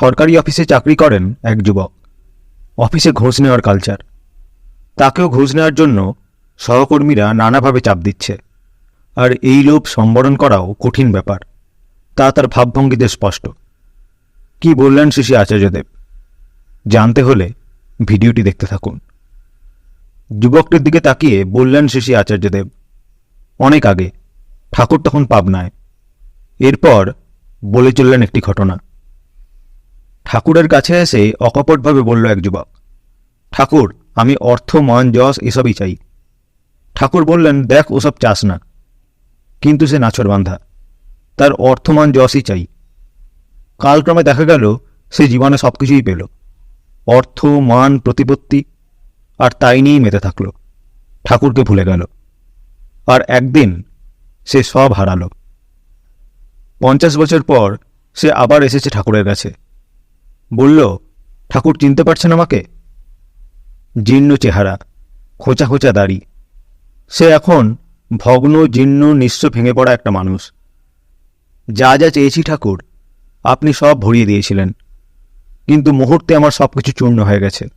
সরকারি অফিসে চাকরি করেন এক যুবক। অফিসে ঘুষ নেওয়ার কালচার তাকেও ঘুষ নেওয়ার জন্য সহকর্মীরা নানাভাবে চাপ দিচ্ছে। আর এই লোভ সম্বরণ করাও কঠিন ব্যাপার। তা তার ভাবভঙ্গিতে স্পষ্ট। কি বললেন শিশি আচার্যদেব? জানতে হলে ভিডিওটি দেখতে থাকুন। যুবকটির দিকে তাকিয়ে বললেন শিশি আচার্যদেব, অনেক আগে ঠাকুর তখন পাবনায়। এরপর বলে চললেন একটি ঘটনা। ঠাকুরের কাছে এসে অকপটভাবে বলল এক যুবক, ঠাকুর, আমি অর্থ, মান, যশ এসবই চাই। ঠাকুর বললেন, দেখ, ওসব চাস না। কিন্তু সে নাছর বান্ধা, তার অর্থমান যশই চাই। কালক্রমে দেখা গেল, সে জীবনে সব কিছুই পেল। অর্থ, মান, প্রতিপত্তি, আর তাই নিয়েই মেতে থাকল। ঠাকুরকে ভুলে গেল। আর একদিন সে সব হারালো। পঞ্চাশ বছর পর সে আবার এসেছে ঠাকুরের কাছে। বলল, ঠাকুর চিনতে পারছেন আমাকে? জীর্ণ চেহারা, খোঁচা খোঁচা দাড়ি। সে এখন ভগ্ন, জীর্ণ, নিঃস্ব ভেঙে পড়া একটা মানুষ। যা যা চেয়েছি ঠাকুর, আপনি সব ভরিয়ে দিয়েছিলেন। কিন্তু মুহূর্তে আমার সব কিছু চূর্ণ হয়ে গেছে।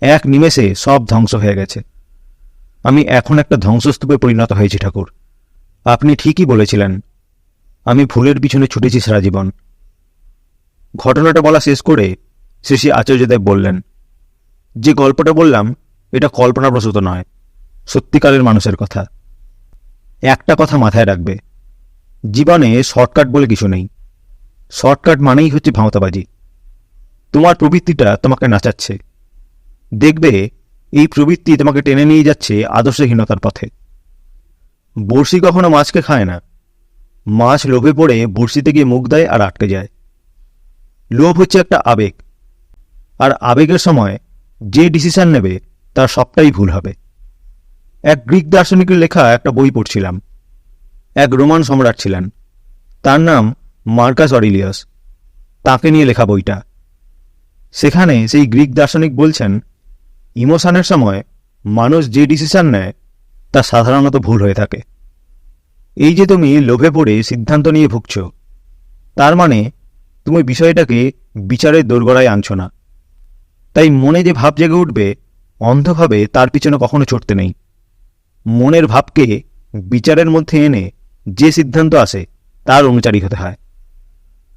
এক নিমেষে সব ধ্বংস হয়ে গেছে। আমি এখন একটা ধ্বংসস্তূপে পরিণত হয়েছি ঠাকুর। আপনি ঠিকই বলেছিলেন, আমি ভুলের পিছনে ছুটেছি সারা জীবন। ঘটনাটা বলা শেষ করে শ্রী আচার্যদেব বললেন, যে গল্পটা বললাম, এটা কল্পনাপ্রসূত নয়, সত্যিকারের মানুষের কথা। একটা কথা মাথায় রাখবে, জীবনে শর্টকাট বলে কিছু নেই। শর্টকাট মানেই হচ্ছে ভাঁওতাবাজি। তোমার প্রবৃত্তিটা তোমাকে নাচাচ্ছে। দেখবে, এই প্রবৃত্তি তোমাকে টেনে নিয়ে যাচ্ছে আদর্শহীনতার পথে। বড়শি কখনো মাছকে খায় না। মাছ লোভে পড়ে বড়শিতে গিয়ে মুখ দেয় আর আটকে যায়। লোভ হচ্ছে একটা আবেগ। আর আবেগের সময় যে ডিসিশন নেবে, তার সবটাই ভুল হবে। এক গ্রিক দার্শনিকের লেখা একটা বই পড়ছিলাম। এক রোমান সম্রাট ছিলেন। তার নাম মার্কাস অরিলিয়াস। তাকে নিয়ে লেখা বইটা। সেখানে সেই গ্রিক দার্শনিক বলছেন, ইমোশনের সময় মানুষ যে ডিসিশন নেয়, তা সাধারণত ভুল হয়ে থাকে। এই যে তুমি লোভে পড়ে সিদ্ধান্ত নিয়ে ভুগছ, তার মানে তুমি বিষয়টাকে বিচারের দোরগড়ায় আনছ না। তাই মনে যে ভাব জেগে উঠবে, অন্ধভাবে তার পিছনে কখনো ছুটতে নেই। মনের ভাবকে বিচারের মধ্যে এনে যে সিদ্ধান্ত আসে, তার অনুচারী হতে হয়।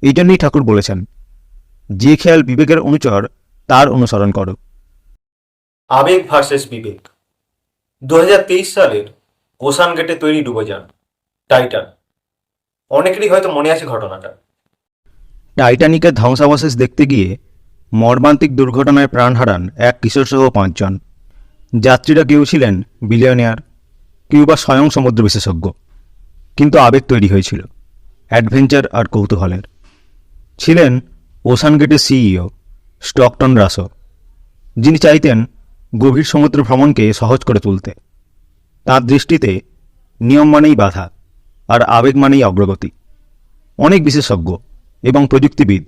এই জন্যই ঠাকুর বলেছেন, যে খেয়াল বিবেকের অনুচর, তার অনুসরণ করো। আবেগ ভার্সেস বিবেক। দু সালের ওসান গেটে তৈরি ডুবোযান টাইটান। অনেকেরই হয়তো মনে আছে ঘটনাটা। টাইটানিকের ধ্বংসাবশেষ দেখতে গিয়ে মর্মান্তিক দুর্ঘটনায় প্রাণ হারান এক কিশোরসহ পাঁচজন। যাত্রীরা কেউ ছিলেন বিলিয়নিয়ার কেউ বা স্বয়ং সমুদ্র বিশেষজ্ঞ। কিন্তু আবেগ তৈরি হয়েছিল, অ্যাডভেঞ্চার আর কৌতূহলের। ছিলেন ওসান গেটের সিইও স্টকটন রাসো, যিনি চাইতেন গভীর সমুদ্র ভ্রমণকে সহজ করে তুলতে। তার দৃষ্টিতে নিয়ম মানেই বাধা আর আবেগ মানেই অগ্রগতি। অনেক বিশেষজ্ঞ এবং প্রযুক্তিবিদ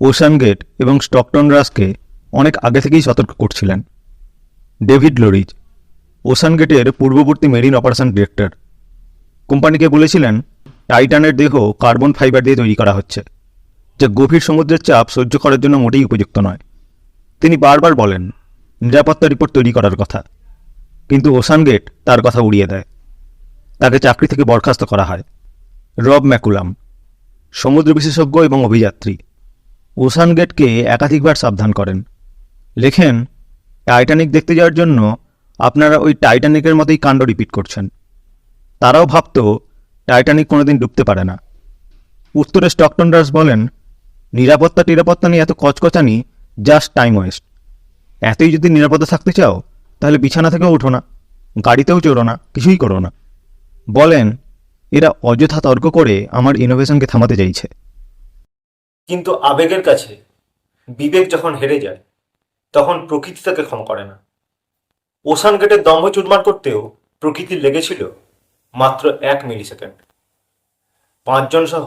ওশান গেট এবং স্টকটন রাসকে অনেক আগে থেকেই সতর্ক করছিলেন। ডেভিড লোরিজ, ওশান গেটের পূর্ববর্তী মেরিন অপারেশন ডিরেক্টর। কোম্পানিকে বলেছিলেন, টাইটানের দেহ কার্বন ফাইবার দিয়ে তৈরি করা হচ্ছে, যা গভীর সমুদ্রের চাপ সহ্য করার জন্য মোটেই উপযুক্ত নয়। তিনি বারবার বলেন, নিরাপত্তা রিপোর্ট তৈরি করার কথা, কিন্তু ওশান গেট তার কথা উড়িয়ে দেয়। তাকে চাকরি থেকে বরখাস্ত করা হয়। রব ম্যাকুলাম সমুদ্র বিশেষজ্ঞ এবং অভিযাত্রী। ওশান গেটকে একাধিকবার সাবধান করেন। লেখেন, টাইটানিক দেখতে যাওয়ার জন্য আপনারা ওই টাইটানিকের মতোই কাণ্ড রিপিট করছেন। তারাও ভাবত টাইটানিক কোনোদিন ডুবতে পারে না। উত্তরে স্টকটন রাস বলেন, নিরাপত্তা টিরাপত্তা নিয়ে এত কচকচানি, জাস্ট টাইম ওয়েস্ট। এতই যদি নিরাপদে থাকতে চাও, তাহলে বিছানা থেকেও উঠো না। গাড়িতেও চড়ো না, কিছুই করো না। বলেন এরা অযথা তর্ক করে আমার ইনোভেশনকে থামাতে চাইছে কিন্তু আবেগের কাছে বিবেক যখন হেরে যায় তখন প্রকৃতি তাকে ক্ষমা করে না। ওসান গেটের দম্ভ চুরমার করতেও প্রকৃতির লেগেছিল মাত্র এক মিলি সেকেন্ড পাঁচজন সহ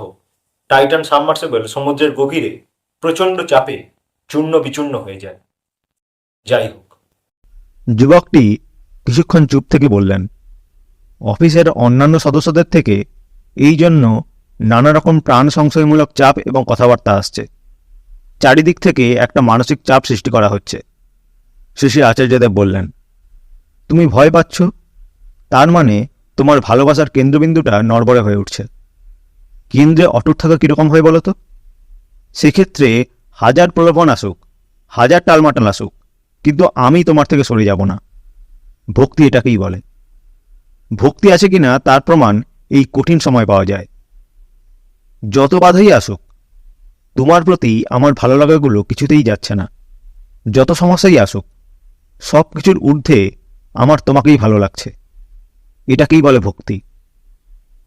টাইটান সাবমার্সেবল সমুদ্রের গভীরে প্রচণ্ড চাপে চূর্ণ বিচূর্ণ হয়ে যায়। যাই হোক। যুবকটি কিছুক্ষণ চুপ থেকে বললেন অফিসের অন্যান্য সদস্যদের থেকে এই জন্য নানা রকম প্রাণ সংশয়মূলক চাপ এবং কথাবার্তা আসছে। চারিদিক থেকে একটা মানসিক চাপ সৃষ্টি করা হচ্ছে। শ্রী আচার্যদেব বললেন, তুমি ভয় পাচ্ছ? তার মানে তোমার ভালোবাসার কেন্দ্রবিন্দুটা নড়বড়ে হয়ে উঠছে। কেন্দ্রে অটুট থাকা কীরকম হয় বলো তো? সেক্ষেত্রে হাজার প্রলোভন আসুক, হাজার টালমাটাল আসুক, কিন্তু আমি তোমার থেকে সরে যাব না। ভক্তি এটাকেই বলে। ভক্তি আছে কিনা তার প্রমাণ এই কঠিন সময় পাওয়া যায়। যত বাধাই আসুক, তোমার প্রতি আমার ভালো লাগাগুলো কিছুতেই যাচ্ছে না। যত সমস্যাই আসুক সব কিছুর ঊর্ধ্বে আমার তোমাকেই ভালো লাগছে। এটাকেই বলে ভক্তি।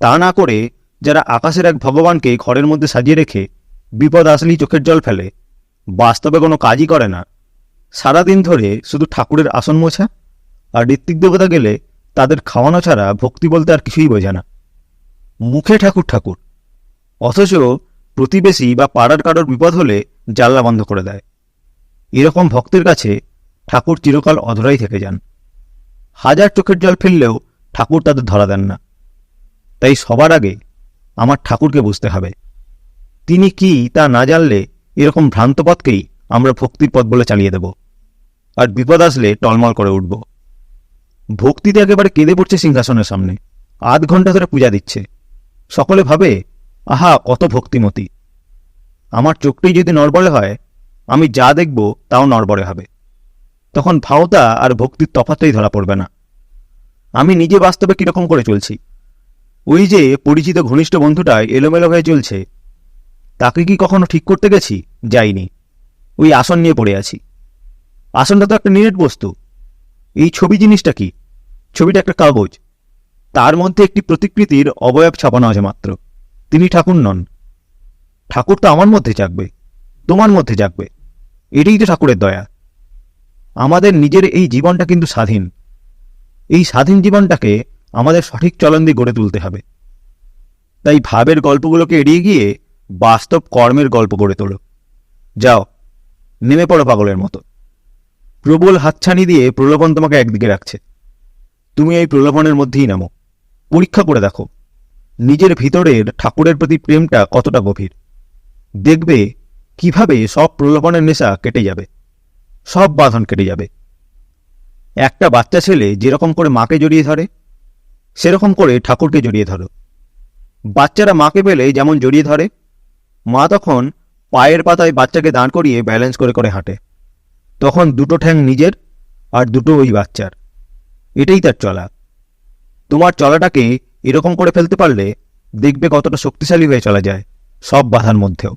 তা না করে যারা আকাশের এক ভগবানকে ঘরের মধ্যে সাজিয়ে রেখে বিপদ আসলেই চোখের জল ফেলে, বাস্তবে কোনো কাজই করে না। সারাদিন ধরে শুধু ঠাকুরের আসন মোছা আর ঋত্বিক দেবতা গেলে তাদের খাওয়ানো ছাড়া ভক্তি বলতে আর কিছুই বোঝে না। মুখে ঠাকুর ঠাকুর, অথচ প্রতিবেশী বা পাড়ার কারোর বিপদ হলে জানলা বন্ধ করে দেয়। এরকম ভক্তের কাছে ঠাকুর চিরকাল অধরাই থেকে যান। হাজার চোখের জল ফেললেও ঠাকুর তাদের ধরা দেন না। তাই সবার আগে আমার ঠাকুরকে বুঝতে হবে। তিনি কি তা না জানলে এরকম ভ্রান্ত পথকেই আমরা ভক্তির পথ বলে চালিয়ে দেব। আর বিপদ আসলে টলমল করে উঠব। ভক্তিতে একেবারে কেঁদে পড়ছে সিংহাসনের সামনে। আধ ঘণ্টা ধরে পূজা দিচ্ছে। সকলে ভাবে, আহা, কত ভক্তিমতী। আমার চোখটাই যদি নড়বড়ে হয়, আমি যা দেখব তাও নড়বড়ে হবে তখন ভাওতা আর ভক্তির তফাতেই ধরা পড়বে না। আমি নিজে বাস্তবে কীরকম করে চলছি? ওই যে পরিচিত ঘনিষ্ঠ বন্ধুটা এলোমেলো হয়ে চলছে, তাকে কি কখনো ঠিক করতে গেছি? যাইনি। ওই আসন নিয়ে পড়ে আছি। আসনটা তো একটা নিরেট বস্তু। এই ছবি জিনিসটা কি? ছবিটা একটা কাগজ। তার মধ্যে একটি প্রতিকৃতির অবয়ব ছাপানো আছে মাত্র। তিনি ঠাকুর নন। ঠাকুর তো আমার মধ্যে জাগবে, তোমার মধ্যে জাগবে। এটাই তো ঠাকুরের দয়া। আমাদের নিজের এই জীবনটা কিন্তু স্বাধীন। এই স্বাধীন জীবনটাকে আমাদের সঠিক চলন দিয়ে গড়ে তুলতে হবে। তাই ভাবের গল্পগুলোকে এড়িয়ে গিয়ে বাস্তব কর্মের গল্প গড়ে তোলো। যাও, নেমে পড়ো পাগলের মতো। প্রবল হাতছানি দিয়ে প্রলোভন তোমাকে একদিকে রাখছে। তুমি এই প্রলোভনের মধ্যেই নামো। পরীক্ষা করে দেখো। নিজের ভিতরের ঠাকুরের প্রতি প্রেমটা কতটা গভীর। দেখবে কীভাবে সব প্রলোভনের নেশা কেটে যাবে। সব বাঁধন কেটে যাবে। একটা বাচ্চা ছেলে যেরকম করে মাকে জড়িয়ে ধরে, সেরকম করে ঠাকুরকে জড়িয়ে ধরো। বাচ্চারা মাকে পেলে যেমন জড়িয়ে ধরে, মা তখন পায়ের পাতায় বাচ্চাকে দাঁড় করিয়ে ব্যালেন্স করে করে হাঁটে। তখন দুটো ঠ্যাং নিজের আর দুটো ওই বাচ্চার। এটাই তার চলা। তোমার চলাটাকে এরকম করে ফেলতে পারলে দেখবে কতটা শক্তিশালী হয়ে চলা যায়, সব বাধার মধ্যেও।